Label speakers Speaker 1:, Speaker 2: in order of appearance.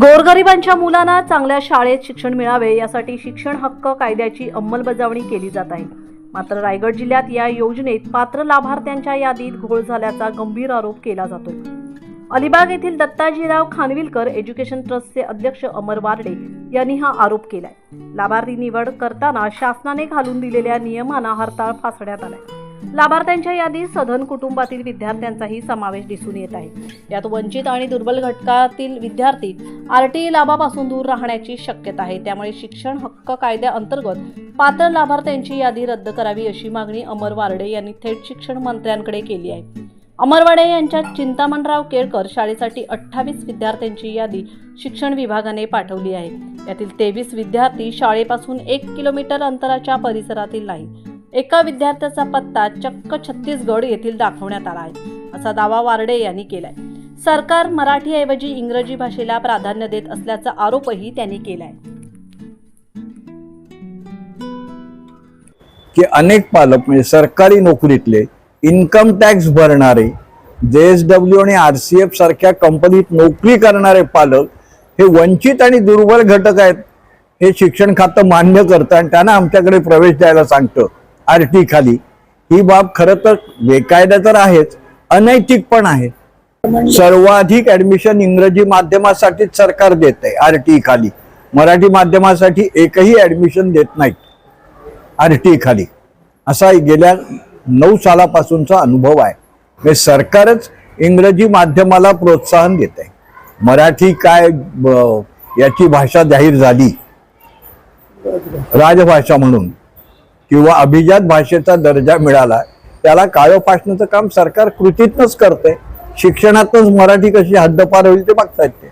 Speaker 1: गोरगरिबांच्या मुलांना चांगल्या शाळेत शिक्षण मिळावे यासाठी शिक्षण हक्क कायद्याची अंमलबजावणी केली जात आहे. मात्र रायगड जिल्ह्यात या योजनेत पात्र लाभार्थ्यांच्या यादीत घोळ झाल्याचा गंभीर आरोप केला जातोय अलिबाग येथील दत्ताजीराव खानविलकर एज्युकेशन ट्रस्टचे अध्यक्ष अमर वारडे यांनी हा आरोप केलाय. लाभार्थी निवड करताना शासनाने घालून दिलेल्या नियमांना हरताळ फासण्यात आलाय. लाभार्थ्यांच्या यादीत सधन कुटुंबातील विद्यार्थ्यांचाही समावेश दिसून येत आहे. यात वंचित आणि दुर्बल घटकातील विद्यार्थी आरटीई लाभापासून दूर राहण्याची शक्यता आहे. त्यामुळे शिक्षण हक्क कायद्याअंतर्गत पात्र लाभार्थ्यांची यादी रद्द करावी अशी मागणी अमर वारडे यांनी थेट शिक्षण मंत्र्यांकडे केली आहे. अमरवाडे यांच्या चिंतामणराव केळकर शाळेसाठी अठ्ठावीस विद्यार्थ्यांची यादी शिक्षण विभागाने पाठवली आहे. यातील तेवीस विद्यार्थी शाळेपासून एक किलोमीटर अंतराच्या परिसरातील नाही एका विद्यार्थ्याचा पत्ता चक्क छत्तीसगड येथील दाखवण्यात आला आहे असा दावा वारडे यांनी केलाय. सरकार मराठीऐवजी इंग्रजी भाषेला प्राधान्य देत असल्याचा आरोपही त्यांनी केलाय.
Speaker 2: की अनेक पालक म्हणजे सरकारी नोकरीतले इन्कम टॅक्स भरणारे जे एस डब्ल्यू आणि आर सी एफ सारख्या कंपनीत नोकरी करणारे पालक हे वंचित आणि दुर्बल घटक आहेत हे शिक्षण खातं मान्य करतं आणि त्यांना आमच्याकडे प्रवेश द्यायला सांगतं. आर टी खाली. ही बाब खरं तर बेकायदा तर आहेच अनैतिक पण आहे. सर्वाधिक ऍडमिशन इंग्रजी माध्यमासाठीच सरकार देत आहे आर टी खाली. मराठी माध्यमासाठी एकही ऍडमिशन देत नाही आर टी खाली. असा गेल्या नऊ सालापासूनचा अनुभव आहे. म्हणजे सरकारच इंग्रजी माध्यमाला प्रोत्साहन देत आहे मराठी काय याची भाषा जाहीर झाली? राजभाषा म्हणून. किंवा अभिजात भाषेचा दर्जा मिळाला त्याला काळोपासण्याचं काम सरकार कृतीतनच करते. शिक्षणातच मराठी कशी हद्दपार होईल ते बघतायत ते.